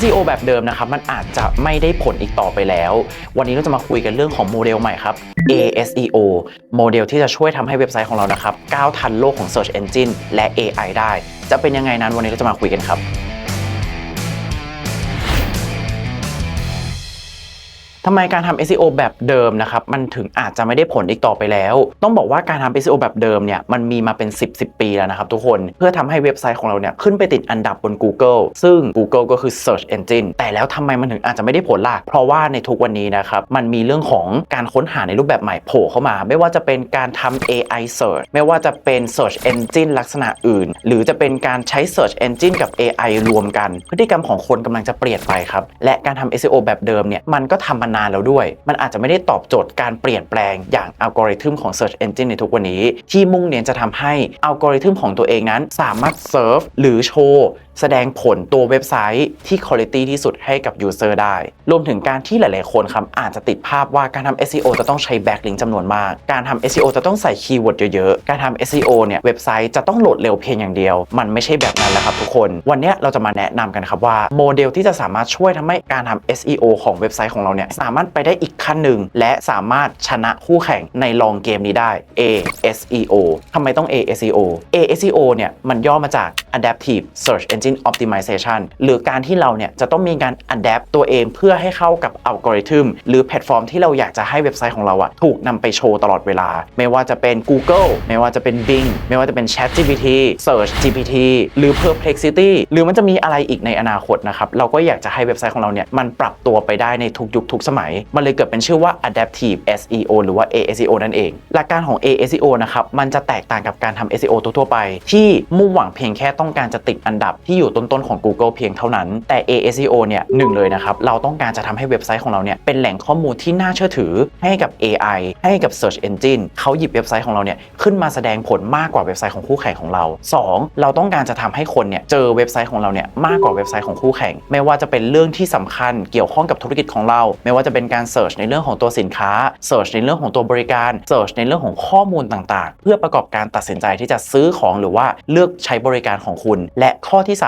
SEO แบบเดิมนะครับมันอาจจะไม่ได้ผลอีกต่อไปแล้ว วันนี้เราจะมาคุยกันเรื่องของโมเดลใหม่ครับ ASEO โมเดลที่จะช่วยทำให้เว็บไซต์ของเรานะครับก้าวทันโลกของ Search Engine และ AI ได้ จะเป็นยังไงนั้นวันนี้เราจะมาคุยกันครับ ทำไมการทำ SEO แบบเดิมนะครับมันถึงอาจจะไม่ได้ผลอีกต่อไปแล้ว ต้องบอกว่าการทำ SEO แบบเดิมเนี่ยมันมีมาเป็น 10 10 ปีแล้วนะครับทุกคนเพื่อทำให้เว็บไซต์ของเราเนี่ยขึ้นไปติดอันดับบน Google ซึ่ง Google ก็คือ Search Engine แต่แล้วทำไมมันถึงอาจจะไม่ได้ผลล่ะเพราะว่าในทุกวันนี้นะครับมันมีเรื่องของการค้นหาในรูปแบบใหม่โผล่เข้ามา ไม่ว่าจะเป็นการทำ AI Search ไม่ว่าจะเป็น Search Engine ลักษณะอื่น หรือจะเป็นการใช้ Search Engine กับ AI รวมกัน พฤติกรรมของคนกำลังจะเปลี่ยนไปครับและการทำ SEO แบบเดิมเนี่ยมันก็ทำมานานแล้วด้วย มันอาจจะไม่ได้ตอบโจทย์การเปลี่ยนแปลงอย่างอัลกอริทึมของ Search Engine ในทุกวันนี้ ที่มุ่งเน้นจะทำให้อัลกอริทึมของตัวเองนั้น สามารถเซิร์ฟหรือโชว์ แสดงผลตัวเว็บไซต์ที่คุณภาพที่สุดให้กับ User ได้ รวมถึงการที่หลาย ๆ คนครับอาจจะติดภาพว่าการทำ SEO จะต้องใช้แบ็กลิงก์จำนวนมาก การทำ SEO จะต้องใส่คีย์เวิร์ดเยอะ ๆ การทำ SEO เนี่ยเว็บไซต์จะต้องโหลดเร็วเพียงอย่างเดียว มันไม่ใช่แบบนั้นแหละครับทุกคน วันนี้เราจะมาแนะนำกันครับว่าโมเดลที่จะสามารถช่วยทำให้การทำ SEO ของเว็บไซต์ของเราเนี่ยสามารถไปได้อีกขั้นหนึ่งและสามารถชนะคู่แข่งในลองเกมนี้ได้ ASEO ทำไมต้อง ASEO ASEO เนี่ยมันย่อมาจาก Adaptive Search Engine Optimization หรือการที่เราเนี่ยจะต้องมีการ adapt ตัวเองเพื่อให้เข้ากับอัลกอริทึมหรือแพลตฟอร์มที่เราอยากจะให้เว็บไซต์ของเราอะถูกนำไปโชว์ตลอดเวลา ไม่ว่าจะเป็น Google ไม่ว่าจะเป็น Bing ไม่ว่าจะเป็น Chat GPT Search GPT หรือ Perplexity หรือมันจะมีอะไรอีกในอนาคตนะครับ เราก็อยากจะให้เว็บไซต์ของเราเนี่ยมันปรับตัวไปได้ในทุกยุคทุกสมัย มันเลยเกิดเป็นชื่อว่า Adaptive SEO หรือว่า ASEO นั่นเอง หลักการของ ASEO นะครับมันจะแตกต่างกับการทำ SEO ทั่วๆไป ที่มุ่งหวังเพียงแค่ต้องการจะติดอันดับที่อยู่ต้นๆของ Google เพียงเท่านั้น แต่ ASEO เนี่ยหนึ่งเลยนะครับ เราต้องการจะทำให้เว็บไซต์ของเราเนี่ยเป็นแหล่งข้อมูลที่น่าเชื่อถือให้กับ AI ให้กับ Search Engine เขาหยิบเว็บไซต์ของเราเนี่ยขึ้นมาแสดงผลมากกว่าเว็บไซต์ของคู่แข่งของเรา 2. เราต้องการจะทำให้คนเนี่ยเจอเว็บไซต์ของเราเนี่ยมากกว่าเว็บไซต์ของคู่แข่ง ไม่ว่าจะเป็นเรื่องที่สำคัญเกี่ยวข้องกับธุรกิจของเรา ไม่ว่าจะเป็นการ Search ในเรื่องของตัวสินค้า Search ในเรื่องของตัวบริการ Search ในเรื่องของข้อมูลต่างๆ เพื่อประกอบการตัดสินใจที่จะซื้อของหรือว่าเลือกใช้บริการของคุณ และข้อที่3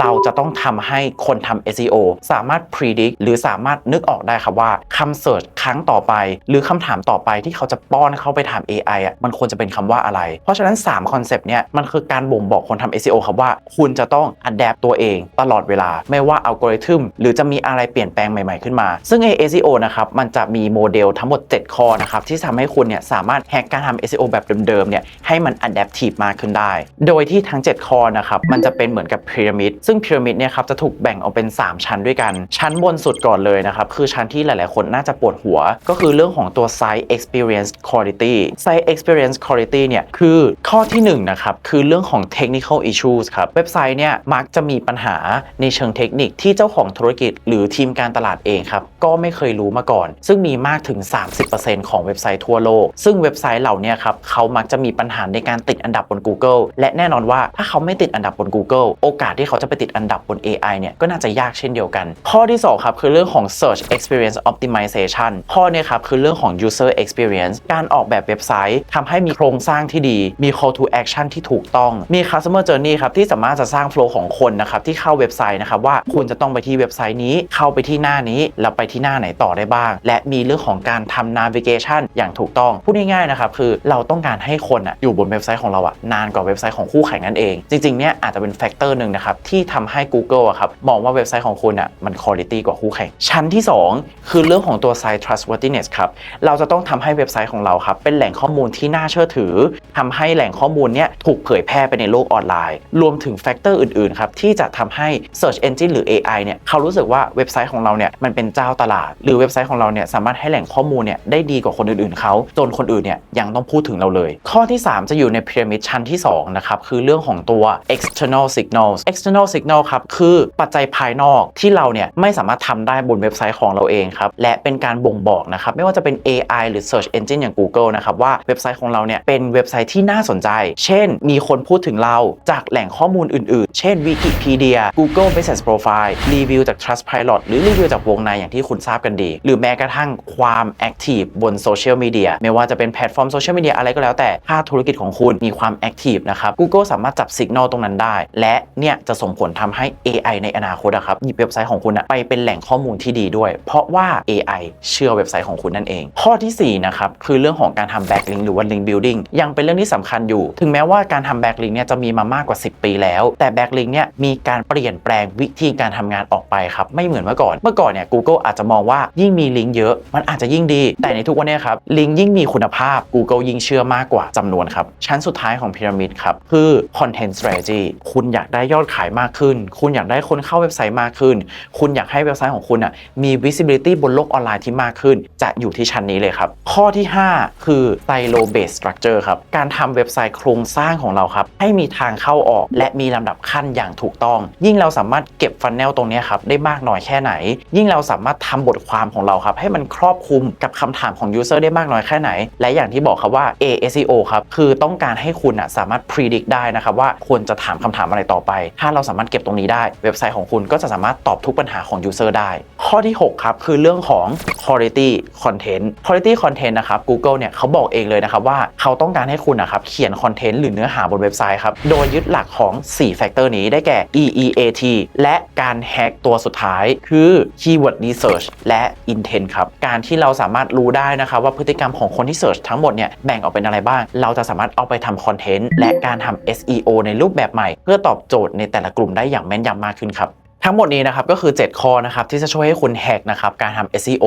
เราจะต้องทำให้คนทำ SEO สามารถ predict หรือสามารถนึกออกได้ครับว่าคำ search ครั้งต่อไป หรือคำถามต่อไปที่เขาจะป้อนเข้าไปถาม AI อะมันควรจะเป็นคำว่าอะไร เพราะฉะนั้น3คอนเซปต์เนี่ยมันคือการบ่งบอกคนทำ SEO ครับว่า คุณจะต้อง adapt ตัวเองตลอดเวลา ไม่ว่าอัลกอริทึมหรือจะมีอะไรเปลี่ยนแปลงใหม่ๆขึ้นมา ซึ่ง SEO นะครับมันจะมีโมเดลทั้งหมด 7 ข้อนะครับที่ทำให้คุณเนี่ยสามารถแฮกการทำ SEO แบบเดิมๆเนี่ยให้มัน adaptive มากขึ้นได้ โดยที่ทั้ง 7 ข้อนะครับมันจะเป็นเหมือนกับพีระมิดซึ่งพีระมิดเนี่ยครับจะถูกแบ่งออกเป็น 3 ชั้นด้วยกัน ชั้นบนสุดก่อนเลยนะครับ คือชั้นที่หลาย ๆ คนน่าจะปวดหัว ก็คือเรื่องของตัว Site Experience Quality Site Experience Quality เนี่ยคือข้อที่1นะครับ คือเรื่องของ Technical Issues ครับ เว็บไซต์เนี่ยมักจะมีปัญหาในเชิงเทคนิคที่เจ้าของธุรกิจ หรือทีมการตลาดเองครับ ก็ไม่เคยรู้มาก่อน ซึ่งมีมากถึง 30%ของเว็บไซต์ทั่วโลก ซึ่งเว็บไซต์เหล่านี้ครับเขามักจะมีปัญหาในการติดอันดับบน Google และแน่นอนว่าถ้าเขาไม่ติดอันดับบน Google โออกาสที่เขาจะไปติดอันดับบน AI เนี่ยก็น่าจะยากเช่นเดียวกัน ข้อที่ 2 ครับ คือเรื่องของ Search Experience Optimization ข้อนี้ครับ คือเรื่องของ User Experience การออกแบบเว็บไซต์ทำให้มีโครงสร้างที่ดี มี Call to Action ที่ถูกต้อง มี Customer Journey ครับ ที่สามารถจะสร้าง flow ของคนนะครับ ที่เข้าเว็บไซต์นะครับ ว่าคุณจะต้องไปที่เว็บไซต์นี้ เข้าไปที่หน้านี้ แล้วไปที่หน้าไหนต่อได้บ้าง และมีเรื่องของการทำ navigation อย่างถูกต้อง พูดง่ายๆนะครับ คือเราต้องการให้คนอะอยู่บนเว็บไซต์ของเราอะนานกว่าเว็บไซต์ของคู่แข่งนั่นเอง จริงๆเนี่ยอาจจะเป็นแฟกเตอร์หนึ่งนะครับที่ทำให้ Google อะครับมองว่าเว็บไซต์ของคุณอะมันคุณภาพกว่าคู่แข่ง ชั้นที่ 2 คือเรื่องของตัว Site Trustworthiness ครับเราจะต้องทำให้เว็บไซต์ของเราครับเป็นแหล่งข้อมูลที่น่าเชื่อถือทำให้แหล่งข้อมูลเนี้ยถูกเผยแพร่ไปในโลกออนไลน์ รวมถึงแฟกเตอร์อื่นๆครับที่จะทำให้ Search Engine หรือ AI เนี่ยเขารู้สึกว่าเว็บไซต์ของเราเนี่ยมันเป็นเจ้าตลาด หรือเว็บไซต์ของเราเนี่ยสามารถให้แหล่งข้อมูลเนี่ยได้ดีกว่าคนอื่นๆเขาจนคนอื่นเนี่ยยังต้องพูดถึงเราเลย ข้อที่ 3 จะอยู่ในพีระมิดชั้นที่2นะครับคือเรื่องของตัว external signals external signal ครับ คือปัจจัยภายนอกที่เราเนี่ยไม่สามารถทำได้บนเว็บไซต์ของเราเองครับ และเป็นการบ่งบอกนะครับ ไม่ว่าจะเป็น AI หรือ Search Engine อย่าง Google นะครับ ว่าเว็บไซต์ของเราเนี่ยเป็นเว็บไซต์ที่น่าสนใจ เช่น มีคนพูดถึงเราจากแหล่งข้อมูลอื่นๆ เช่น Wikipedia Google Business Profile รีวิวจาก Trustpilot หรือรีวิวจากวงในอย่างที่คุณทราบกันดี หรือแม้กระทั่งความแอคทีฟบนโซเชียลมีเดียไม่ว่าจะเป็นแพลตฟอร์มโซเชียลมีเดียอะไรก็แล้วแต่ถ้าธุรกิจของคุณมีความแอคทีฟนะครับ Google สามารถจับสัญญาณตรงนั้นได้ และเนี่ยเนี่ยจะส่งผลทำให้ AI ในอนาคตอะครับหยิบเว็บไซต์ของคุณอะไปเป็นแหล่งข้อมูลที่ดีด้วย เพราะว่า AI เชื่อเว็บไซต์ของคุณนั่นเอง ข้อทีสี่4นะครับคือเรื่องของการทำ backlink หรือว่า link building ยังเป็นเรื่องที่สำคัญอยู่ ถึงแม้ว่าการทำ backlink เนี่ยจะมีมามากกว่า 10 ปีแล้ว แต่ backlink เนี่ยมีการเปลี่ยนแปลงวิธีการทำงานออกไปครับไม่เหมือนเมื่อก่อน เมื่อก่อนเนี่ย Google อาจจะมองว่ายิ่งมีลิงก์เยอะ มันอาจจะยิ่งดี แต่ในทุกวันนี้ครับลิงก์ยิ่งมีคุณภาพ Google ยิ่งเชื่อมากกว่าจำนวนครับชั้นสุดท้ายของพีระมิดครับคือ content strategy คุณอยากได้ยอดขายมากขึ้น คุณอยากได้คนเข้าเว็บไซต์มากขึ้น คุณอยากให้เว็บไซต์ของคุณอะมี visibility บนโลกออนไลน์ที่มากขึ้น จะอยู่ที่ชั้นนี้เลยครับ ข้อที่ 5 คือ silo based structure ครับ การทำเว็บไซต์โครงสร้างของเราครับ ให้มีทางเข้าออก และมีลำดับขั้นอย่างถูกต้อง ยิ่งเราสามารถเก็บฟันแนลตรงนี้ครับได้มากน้อยแค่ไหน ยิ่งเราสามารถทำบทความของเราครับ ให้มันครอบคลุมกับคำถามของ user ได้มากน้อยแค่ไหน และอย่างที่บอกครับว่า ASEO ครับคือต้องการให้คุณอะสามารถ predict ได้นะครับว่าควรจะถามคำถามอะไรต่อไปถ้าเราสามารถเก็บตรงนี้ได้ เว็บไซต์ของคุณก็จะสามารถตอบทุกปัญหาของยูเซอร์ได้ ข้อที่ 6 ครับ คือเรื่องของ quality content quality content นะครับ Google เนี่ยเขาบอกเองเลยนะครับว่าเขาต้องการให้คุณนะครับเขียนคอนเทนต์หรือเนื้อหาบนเว็บไซต์ครับ โดยยึดหลักของ 4 แฟกเตอร์นี้ได้แก่ EEAT และการแฮกตัวสุดท้าย คือ keyword research และ intent ครับ การที่เราสามารถรู้ได้นะครับว่าพฤติกรรมของคนที่ search ทั้งหมดเนี่ยแบ่งออกเป็นอะไรบ้าง เราจะสามารถเอาไปทำคอนเทนต์และการทำ SEO ในรูปแบบใหม่ เพื่อตอบโจทย์ในแต่ละกลุ่มได้อย่างแม่นยำมากขึ้นครับ ทั้งหมดนี้นะครับก็คือ 7 ข้อนะครับที่จะช่วยให้คุณแฮกนะครับการทำ SEO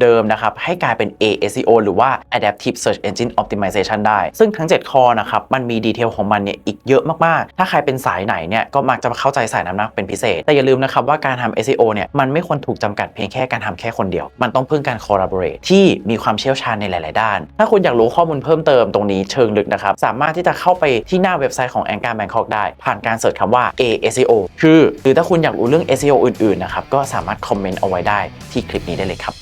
เดิมๆนะครับให้กลายเป็น ASEO หรือว่า Adaptive Search Engine Optimization ได้ ซึ่งทั้ง 7 ข้อนะครับมันมีดีเทลของมันเนี่ยอีกเยอะมากๆ ถ้าใครเป็นสายไหนเนี่ยก็มักจะเข้าใจสายนั้นมากเป็นพิเศษ แต่อย่าลืมนะครับว่าการทำ SEO เนี่ยมันไม่ควรถูกจำกัดเพียงแค่การทำแค่คนเดียว มันต้องพึ่งการ collaborate ที่มีความเชี่ยวชาญในหลาย ๆ ด้าน ถ้าคุณอยากรู้ข้อมูลเพิ่มเติมตรงนี้เชิงลึกนะครับสามารถที่จะเข้าไปที่หน้าเว็บไซต์ของ a n g a r Bangkok ได้ ผ่านการเสิร์ชคำว่า ASEO คือหรือถ้าคุณอยากรู้เรื่อง SEO อื่นๆนะครับก็สามารถคอมเมนต์เอาไว้ได้ที่คลิปนี้ได้เลยครับ